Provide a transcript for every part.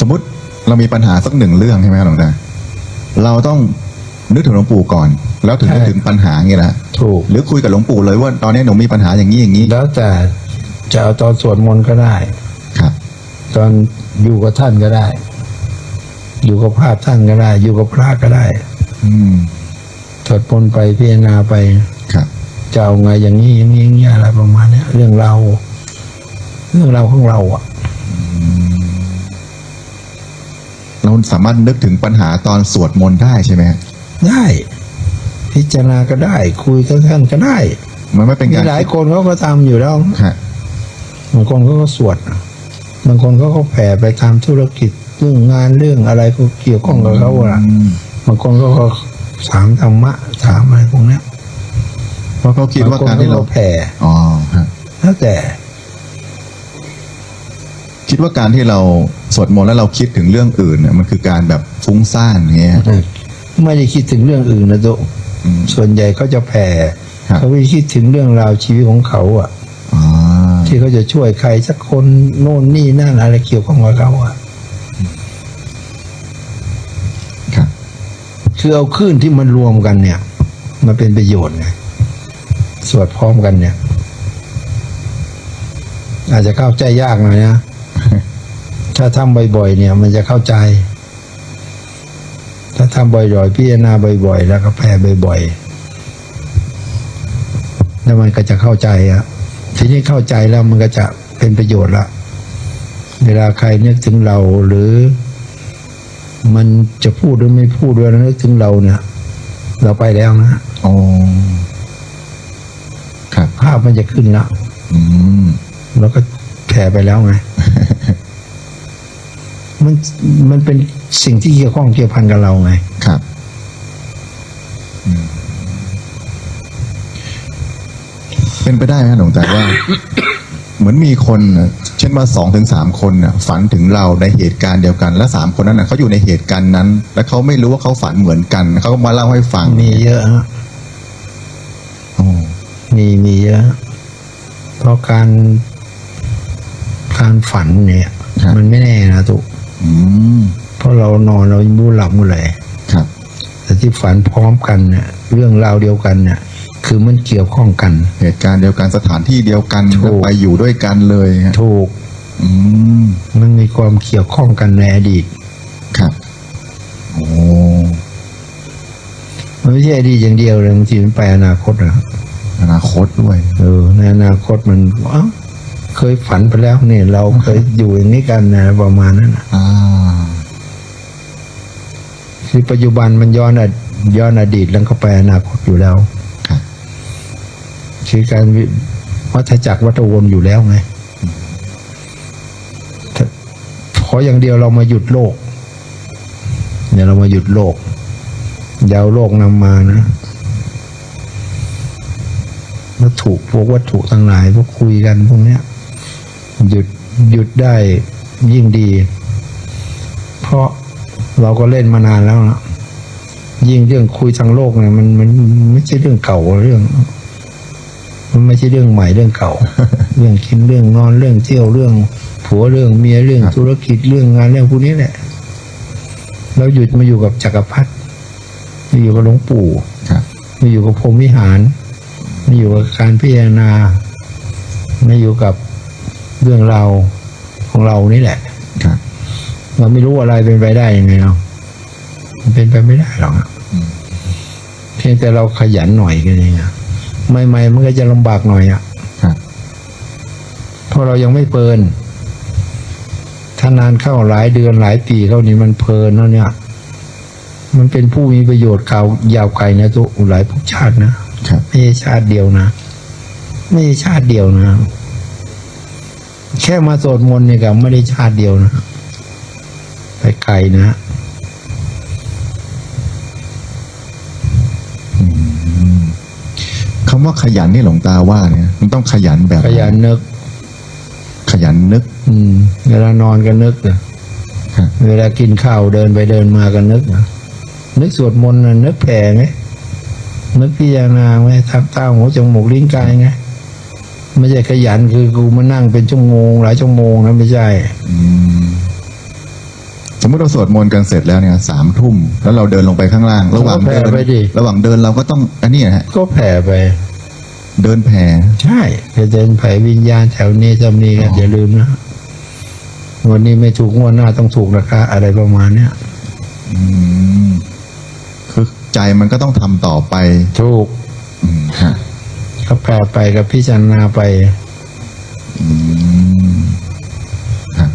สมมติเรามีปัญหาสักหนึ่งเรื่องใช่ไหมครับหลวงตาเราต้องนึกถึงหลวงปู่ก่อน แล้วถึงใช่ นึกถึงปัญหาอย่างเงี้ยนะถูก หรือคุยกับหลวงปู่เลยว่าตอนนี้หนูมีปัญหาอย่างนี้อย่างนี้แล้วแต่จะเอาตอนสวดมนต์ก็ได้ ครับ ตอนอยู่กับท่านก็ได้ อยู่กับพระท่านก็ได้ อยู่กับพระก็ได้อืมสวดมนต์ไปพิจารณาไปครับ จะเอาไงอย่างนี้อย่างนี้อย่างนี้อะไรประมาณเนี้ยเรื่องเราเรื่องเราวของเราอะ เราสามารถนึกถึงปัญหาตอนสวดมนต์ได้ใช่ไหมฮะได้ พิจารณาก็ได้ คุยกับท่านก็ได้ มันไม่เป็นมีการหลายคนเขาก็ทำอยู่แล้วฮะบางคนเขาก็สวดบางคนเขาก็แผ่ไปตามธุรกิจเรื่องงานเรื่องอะไรก็เกี่ยวข้องกับเขาอะอืมบางคนก็ถามธรรมะถามอะไรพวกเนี้ยเพราะเขาคิดว่าการที่เราบงคนแผ่อ๋อฮะแล้วแต่ คิดว่าการที่เราสวดมนต์แล้วเราคิดถึงเรื่องอื่นเนี่ยมันคือการแบบฟุ้งซ่านอย่างเงี้ย ไม่ได้คิดถึงเรื่องอื่นนะโตอืมส่วนใหญ่เขาจะแผ่ครับเขาไม่คิดถึงเรื่องราวชีวิตของเขาอะอ๋อที่เขาจะช่วยใครสักคนโน่นนี่นั่นอะไรเกี่ยวข้องกับเขาอะครับคือเอาคลื่นที่มันรวมกันเนี่ย มันเป็นประโยชน์ไงสวดพร้อมกันเนี่ย อาจจะเข้าใจยากหน่อยนะ ถ้าทำบ่อยๆ เนี่ย มันจะเข้าใจ ถ้าทำบ่อยๆพิจารณาบ่อย ๆ แล้วก็แปลบ่อยๆ แล้วมันก็จะเข้าใจอะทีนี้เข้าใจแล้วมันก็จะเป็นประโยชน์ละเวลาใครนึกถึงเราหรือ มันจะพูดหรือไม่พูดด้วยแล้วนึกถึงเราเนี่ย เราไปแล้วนะโอ้ครับภาพมันจะขึ้นแล้วอืมแล้วก็แผ่ไปแล้วไง มันมันเป็นสิ่งที่เกี่ยวข้องเกี่ยวพันกับเราไง ครับอืมเป็นไปได้ไหมหลวงตาว่า เหมือนมีคนน่ะเช่นว่าสองถึงสามคนน่ะฝันถึงเราในเหตุการณ์เดียวกัน และสามคนนั้นน่ะเขาอยู่ในเหตุการณ์นั้น และเขาไม่รู้ว่าเขาฝันเหมือนกันเขาก็มาเล่าให้ฟังมีเยอะฮะโอ้มีมีเยอะเพราะการการฝันเนี่ย มันไม่แน่นะตุกอืม เพราะเรานอนเรายังไม่รู้หลับเมื่อไหร่ครับ แต่ที่ฝันพร้อมกันเนี่ยเรื่องราวเดียวกันเนี่ยคือมันเกี่ยวข้องกัน เหตุการณ์เดียวกันสถานที่เดียวกันถูกแล้วไปอยู่ด้วยกันเลยฮะถูกอืมมันมีความเกี่ยวข้องกันในอดีต ครับ โอ้มันไม่ใช่อดีตอย่างเดียวเลยบางทีมันไปอนาคตนะอนาคตด้วย เออ ในอนาคตมันเอ้า เคยฝันไปแล้วเนี่ย เราเคยอยู่อย่างนี้กันนะประมาณนั้นนะอ่าคือปัจจุบันมันย้อนอดย้อนอดีตแล้วก็ไปอนาคตอยู่แล้วครับคือการวิวัฏจักรวัฏวนอยู่แล้วไงถ้าขออย่างเดียวเรามาหยุดโลก เนี่ยเรามาหยุดโลกอยาวโลกนำมานะวัตถุพวกวัตถุทั้งหลายพวกคุยกันพวกเนี้ย หยุดหยุดได้ยิ่งดี เพราะเราก็เล่นมานานแล้วนะยิ่งเรื่องคุยทางโลกเนี่ยมันมันไม่ใช่เรื่องเก่าเรื่อง มันไม่ใช่เรื่องใหม่เรื่องเก่า เรื่องกินเรื่องนอนเรื่องเที่ยวเรื่อง ผัวเรื่องเมียเรื่องครับธุรกิจเรื่องงานเรื่องพวกนี้แหละเราหยุดมาอยู่กับจักรพรรดิมาอยู่กับหลวงปู่ครับมาอยู่กับพรหมวิหารมาอยู่กับการพิจารณามาอยู่กับ เรื่องราวของเรานี่แหละครับเราไม่รู้อะไรเป็นไปได้ยังไงเนาะมันเป็นไปไม่ได้หรอกอะอืมเพียงแต่เราขยันหน่อยกันเองอะใหม่ๆมันก็จะลำบากหน่อยอะครับเพราะเรายังไม่เพลิน ถ้านานเข้าหลายเดือนหลายปีเข้านี่มันเพลินแล้วเนี่ย มันเป็นผู้มีประโยชน์เก่ายาวไกลนะตัวหลายภพชาตินะครับไม่ใช่ชาติเดียวนะ ไม่ใช่ชาติเดียวนะ แค่มาสวดมนต์เนี่ยก็ไม่ได้ชาติเดียวนะไปไกลนะคำว่าขยันนี่หลวงตาว่าเนี่ย มันต้องขยันแบบ ขยันนึก ขยันนึก อืม เวลานอนก็นึกอะครับเวลากินข้าวเดินไปเดินมาก็นึกอะนึกสวดมนต์น่ะนึกแผ่ไงนึกพิจารณาไงทับตาหัวจมูกลิ้นกายไง ไม่ใช่ขยันคือกูมานั่งเป็นชั่วโมง หลายชั่วโมงนะไม่ใช่อืมสมมติเราสวดมนต์กันเสร็จแล้วเนี่ยสามทุ่มแล้วเราเดินลงไปข้างล่าง ระหว่างเดินก็แผ่ไปดิระหว่างเดินเราก็ต้องอันนี้นะฮะก็แผ่ไป เดินแผ่ใช่จะเดินไผ่วิญญาณแถวนี้จำนี้กันอย่าลืมนะงวันนี้ไม่ถูกงวดหน้าต้องถูกนะคะอะไรประมาณเนี้ยอืมคือใจมันก็ต้องทำต่อไปถูกอืมฮะ ก็แผ่ไปกับพิจารณาไป อืมฮะ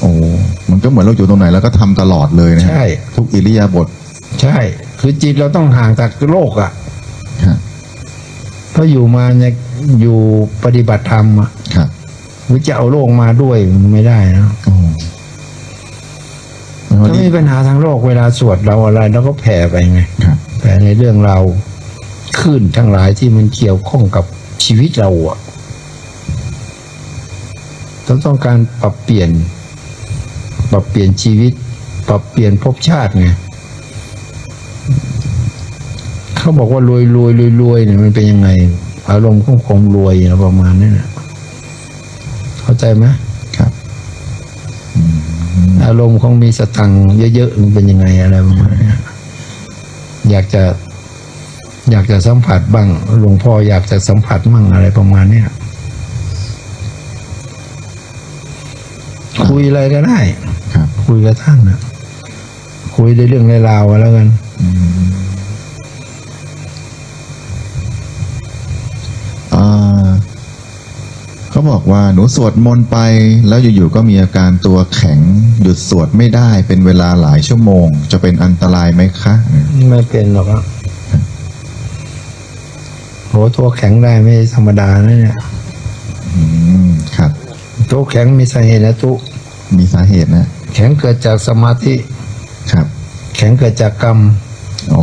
โอ้มันก็เหมือนเราอยู่ตรงไหน แล้วก็ทำตลอดเลยนะฮะใช่ ทุกอิริยาบถใช่ คือจิตเราต้องห่างจากโลกอะ่ะฮะเพราะอยู่มาเนี่ยอยู่ปฏิบัติธรรมอะครับหรือจะเอาโลกมาด้วยมันไม่ได้นะโอ้แล้วถ้านี่มีปัญหาทางโลกเวลาสวดเราอะไรเราก็แผ่ไปไง ครับ แผ่ในเรื่องเราว ขึ้นทั้งหลายที่มันเกี่ยวข้องกับชีวิตเราอะ่ะต้องต้องการปรับเปลี่ยน ปรับเปลี่ยนชีวิต ปรับเปลี่ยนภพชาติไงเขาบอกว่ารวยรวยรวยรวยเนี่ยมันเป็นยังไง อารมณ์ของความรวยประมาณนั้นะเข้าใจไหมครับ อารมณ์ของมีสตังค์เยอะๆมันเป็นยังไงอะไรประมาณนี้อยากจะ อยากจะสัมผัสบ้างหลวงพ่ออยากจะสัมผัสมั่งอะไรประมาณเนี้ยคุยอะไรก็ได้ครับคุยกับท่านนะคุยในเรื่องในราวๆแล้วกันอ่าเขาบอกว่าหนูสวดมนต์ไป แล้วอยู่ๆก็มีอาการตัวแข็ง หยุดสวดไม่ได้เป็นเวลาหลายชั่วโมง จะเป็นอันตรายไหมคะ ไม่เป็นหรอกอะโหตัวแข็งได้ไม่ธรรมดานะเนี่ยอืมครับ ตัวแข็งมีสาเหตุนะตุมีสาเหตุนะ แข็งเกิดจากสมาธิ ครับ แข็งเกิดจากกรรม โอ้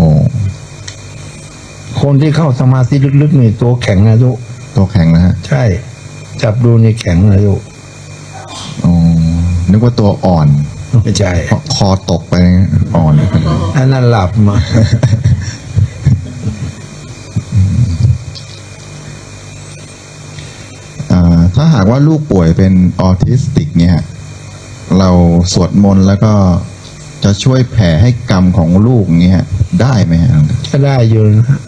คนที่เข้าสมาธิลึกๆนี่ตัวแข็งนะตุตัวแข็งนะฮะ ใช่ จับดูนี่แข็งนะตุอ๋อนึกว่าตัวอ่อน ไม่ใช่เพราะคอตกไปอ่อน อันนั้นหลับมา ถ้าหากว่าลูกป่วยเป็นออทิสติกเนี่ยเราสวดมนต์แล้วก็จะช่วยแผ่ให้กรรมของลูกเงี้ยได้ไหมฮะก็ได้อยู่นะ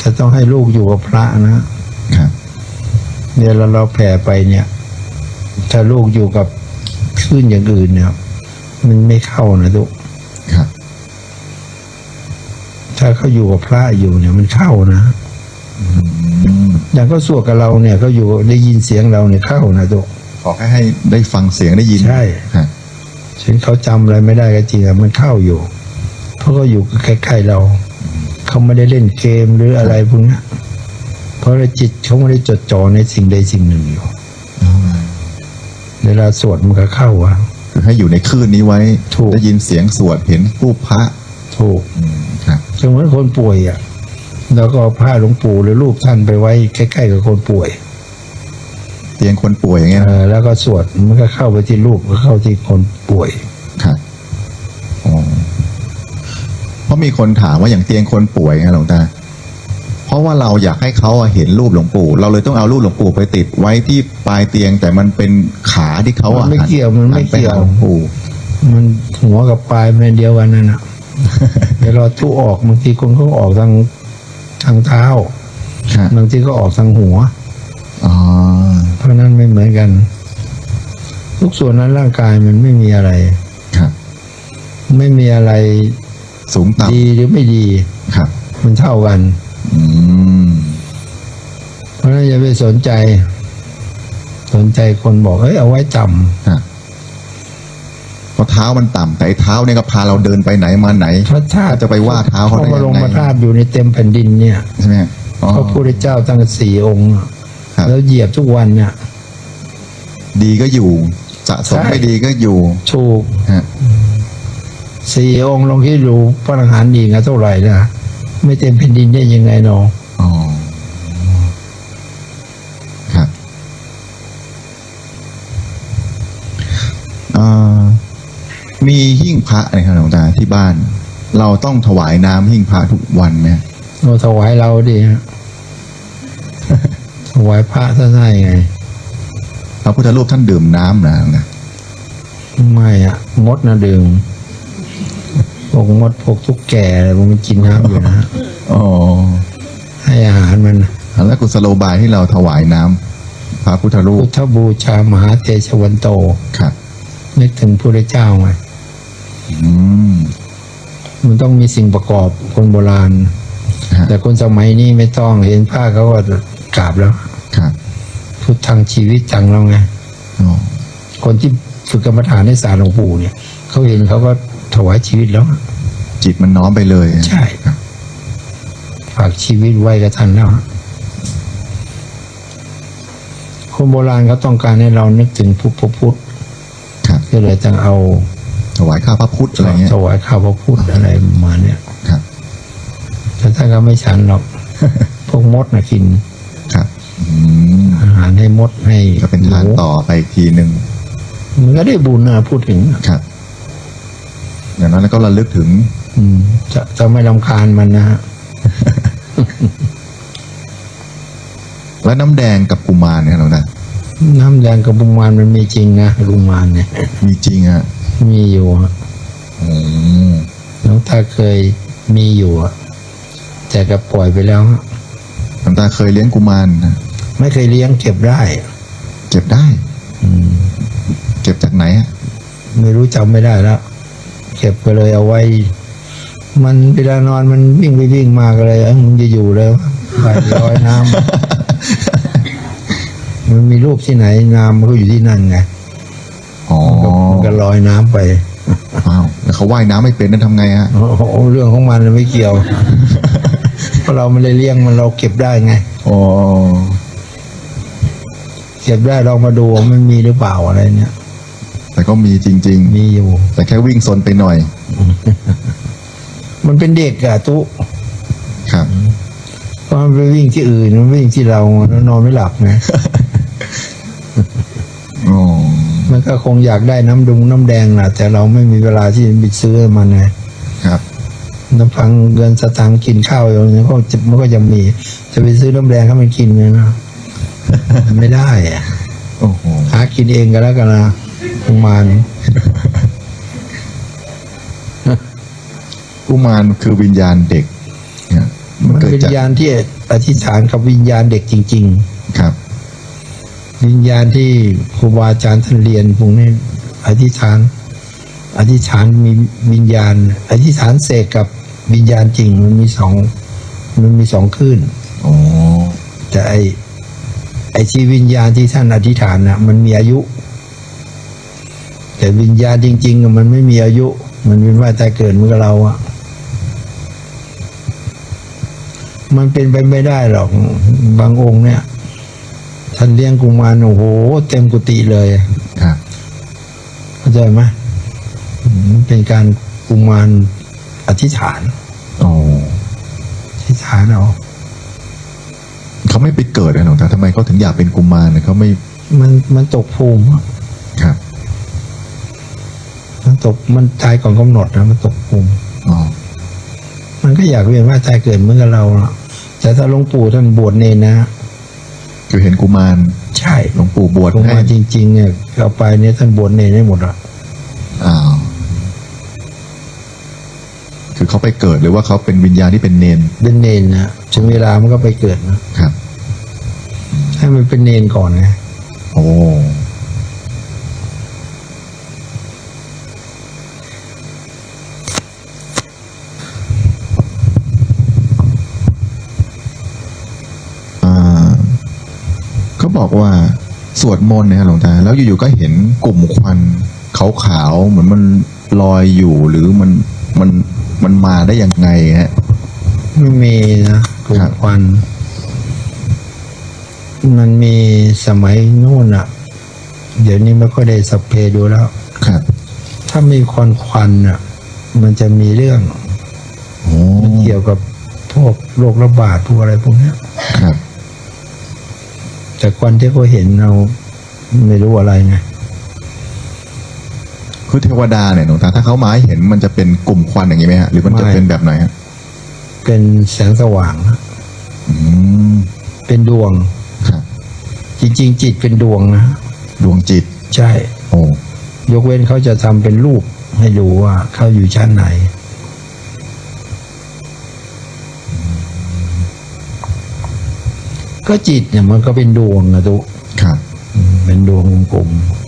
จะต้องให้ลูกอยู่กับพระนะครับเดี๋ยวเราเราแผ่ไปเนี่ย ถ้าลูกอยู่กับคลื่นอย่างอื่นเนี่ยมันไม่เข้านะทุกครับ ถ้าเขาอยู่กับพระอยู่เนี่ยมันเข้านะ อืมอย่างก็สวดกับเราเนี่ยเขาอยู่ได้ยินเสียงเราเนี่ยเข้านะทุกขอแค่ให้ได้ฟังเสียงได้ยินใช่ฮะถึงเขาจำอะไรไม่ได้ก็จริงอะมันเข้าอยู่เพราะเขาอยู่ใกล้ๆเรา เขาไม่ได้เล่นเกมหรืออะไรพวกเนี้ยเพราะว่าจิตเขาไม่ได้จดจ่อในสิ่งใดสิ่งหนึ่งอยู่อ๋อเวลาสวดมันก็เข้าอะคือให้อยู่ในคลื่นนี้ไว้ถูกได้ยินเสียงสวดเห็นผู้พระถูกอืมครับเหมือนคนป่วยอะ แล้วก็เอาผ้าหลวงปู่หรือรูปท่านไปไว้ใกล้ๆกับคนป่วยเตียงคนป่วยอย่างเงี้ยเอนะอแล้วก็สวดมันก็เข้าไปที่รูปก็เข้าที่คนป่วยครับอ๋อเพราะมีคนถามว่าอย่างเตียงคนป่วยไงหลวงตาเพราะว่าเราอยากให้เขาอะเห็นรูปหลวงปู่ เราเลยต้องเอารูปหลวงปู่ไปติดไว้ที่ปลายเตียง แต่มันเป็นขาที่เขาอะมันไม่เกี่ยวมันไม่หัปเกี่ยวหาหลวงปู่มันหัวกับปลายมันเดียวกันนั่นน่ะเดี๋ยวเราทุออกบางทีคนเขาออกทาง ทางเท้าครับบางทีก็ออกทางหัว อ๋อ เพราะนั้นไม่เหมือนกัน ทุกส่วนนั้นร่างกายมันไม่มีอะไร ครับ ไม่มีอะไรสูงต่ดีหรือไม่ดีำครับ มันเท่ากัน อืม เพราะฉะนั้นอย่าไปสนใจ สนใจคนบอกเฮ้ยเอาไว้จครับ เพราะเท้ามันต่ำแต่ไอ้เท้าเนี่ยก็พาเราเดินไปไหนมาไหนำพระธาตุจะไปว่าเท้าเขาได้พระบรยังมไงธาตุอยู่ในเต็มแผ่นดินเนี่ยใช่ไหมอ๋อ พระพุทธเจ้าตั้งสี่องค์อะครับ แล้วเหยียบทุกวันเนี่ย ดีก็อยู่สะสมใช่ ไม่ดีก็อยู่ถูกฮะสี่องค์ลองคิดดูพระอรหันต์อีกอะเท่าไหร่นะไม่เต็มแผ่นดินได้ยังไงเนาะ อ๋อครับเอ่อมีหิ้งพ ระนะครับหลวงตาที่บ้าน เราต้องถวายน้ำหิ้งพระทุกวันไหมเราถวายเราดิฮะถวายพระท่านให้ไงพระพุทธรูปท่านดื่มน้ำนะหลวงตาไม่อะมดนะดึงพวกมดพวกทุกแก่อะไรพวกมันกินน้ำอยู่นะอ๋อให้อาหารมันแล้วกุศโลบายที่เราถวายน้ำพระพุทธรูพุปทธบูชามหาเตชะวันโตครับนึกถึงพระเจ้าไงอื มมันต้องมีสิ่งประกอบคนโบราณฮะแต่คนสมัยนี้ไม่ต้องเห็นผ้าเขาก็กราบแล้วครับพุทธังชีวิตจังเราไงอ๋อคนที่ฝึกกรรมฐานในศาลหลวงปู่เนี่ยเขาเห็นเขาก็ถวายชีวิตแล้ว จิตมันน้อมไปเลย ใช่ครับฝากชีวิตไว้กับท่านแล้วคนโบราณเขาต้องการให้เรานึกถึงพุทธพุทธครับก็เลยต้องเอา ถวายข้าวพระพุทธอะไรเงี้ยถวายข้าวพระพุทธอะไรประมาณเนี่ยครับแต่ท่านก็ไม่ฉันหรอกพวกมดนะกินครับอืมอาหารให้มดให้ก็เป็นทานหต่อไปอีกทีหนึ่งมันก็ได้บุญนะพูดถึงครับอย่างนั้นแล้วก็ระลึกถึง อืม จะจะไม่ลำคาญมันนะฮะและน้ำแดงกับกุมารเนี่ยหลวงตาน้ำแดงกับบุมานมันมีจริงนะบุมานเนี่ย มีจริงฮะ มีอยู่ฮะอืมหลวงตาเคยมีอยู่อะแต่ก็ปล่อยไปแล้วฮะหลวงตาเคยเลี้ยงกุมารนะไม่เคยเลี้ยงเก็บได้ เก็บได้อืมเก็บจากไหนฮะไม่รู้จำไม่ได้แล้วเก็บไปเลยเอาไว้ มันเวลานอนมันวิ่งไปวิ่งมาก็เลยเอ้ยมึงจะอยู่เลยวะไปลอยน้ำมันมีรูปที่ไหนน้ำมันก็อยู่ที่นั่นไงอ๋อมัน ก็ลอยน้ำไปอ้าวแล้วเขาว่ายน้ำไม่เป็นนั่นทำไงฮะโอ้โหเรื่องของมันไม่เกี่ยวเพราะเราไม่ได้เลี้ยงมันเราเก็บได้ไงอ๋อเก็บได้ลองมาดูว่ามันมีหรือเปล่าอะไรเนี่ย แต่ก็มีจริงมีอยู่ๆแต่แค่วิ่งซนไปหน่อย มันเป็นเด็กอะตุครับเพราะมันไปวิ่งที่อื่นมันวิ่งที่เราแล้วนอนไม่หลับไงอ๋อ มันก็คงอยากได้น้ำดุงน้ำแดงแหละแต่เราไม่มีเวลาที่จะไปซื้อให้มันไงครับ น้ำพังเงินสตางค์กินข้าวอย่างนี้ก็จะมันก็จะมี จะไปซื้อน้ำแดงให้มันกินเนี่ยนะไม่ได้อะโอ้โหหากินเองก็แล้วกันนะประมาณกุมารคือวิญญาณเด็กเนี่ยมันมันเกิดเป็นจากวิญญาณที่อธิษฐานกับวิญญาณเด็กจริงครับๆ วิญญาณที่ครูบาอาจารย์ท่านเรียนพวกนี้อธิษฐาน อธิษฐานมีวิญญาณ อธิษฐานเสกกับวิญญาณจริงมันมีสองมันมีสองคลื่นอ๋อแต่ไอไอที่วิญญาณที่ท่านอธิษฐานนะมันมีอายุ แต่วิญญาณจริงๆอะมันไม่มีอายุ มันเป็นว่าแต่เกิดเหมือนกับเราอะมันเป็นไปไม่ได้หรอกบางองค์เนี่ย ท่านเลี้ยงกุมารโอ้โห เต็มกุฏิเลยครับเข้าใจไหมอืมเป็นการกุมารอธิษฐานอ๋ออธิษฐานเอาเขาไม่ไปเกิดนะหลวงตาทำไมเขาถึงอยากเป็นกุมารเนี่ยเขาไม่มันมันตกภูมิอะครับมันตกมันตายก่อนกำหนดนะมันตกภูมิอ๋อมันก็อยากเวียนว่ายตายเกิดเหมือนกับเราเนาะแต่ถ้าหลวงปู่ท่านบวชเนนนะ คือเห็นกุมารใช่หลวงปู่บวชลงให้มาจริง ๆ เนี่ยเอาไปเนี่ยท่านบวชเนนได้หมดอะอ้าวคือเขาไปเกิดหรือว่าเขาเป็นวิญญาณที่เป็นเนนเป็นเนนนะถึงเวลามันก็ไปเกิดนะครับ ให้มันเป็นเนนก่อนไงโอ้อ่าเขา บอกว่าสวดมนต์เนยฮะหลวงตา แล้วอยู่ๆก็เห็นกลุ่มควันขาวๆเหมือนมันลอยอยู่หรือมันมันมันมาได้ยังไงฮะไม่มีนะกลุ่มครับควัน มันมีสมัยนู่นอะเดี๋ยวนี้ไม่ค่อยได้สัพเพดูแล้วครับ ถ้ามีควันควันอะมันจะมีเรื่องโอ้มันเกี่ยวกับพวกโรคระบาดพวกอะไรพวกเนี้ยครับ แต่ควันที่เขาเห็นเราไม่รู้อะไรไงคือเทวดาเนี่ยหลวงตาถ้าเขามาให้เห็นมันจะเป็นกลุ่มควันอย่างนี้ไหมฮะหรือมันจะไม่เป็นแบบไหนฮะเป็นแสงสว่างนะอืมเป็นดวงครับจริง ๆ จิตเป็นดวงนะดวงจิต ใช่ โอ้ยกเว้นเขาจะทำเป็นรูปให้ดูว่าเขาอยู่ชั้นไหน ก็จิตเนี่ยมันก็เป็นดวงนะทุกครับ เป็นดวงกลมๆ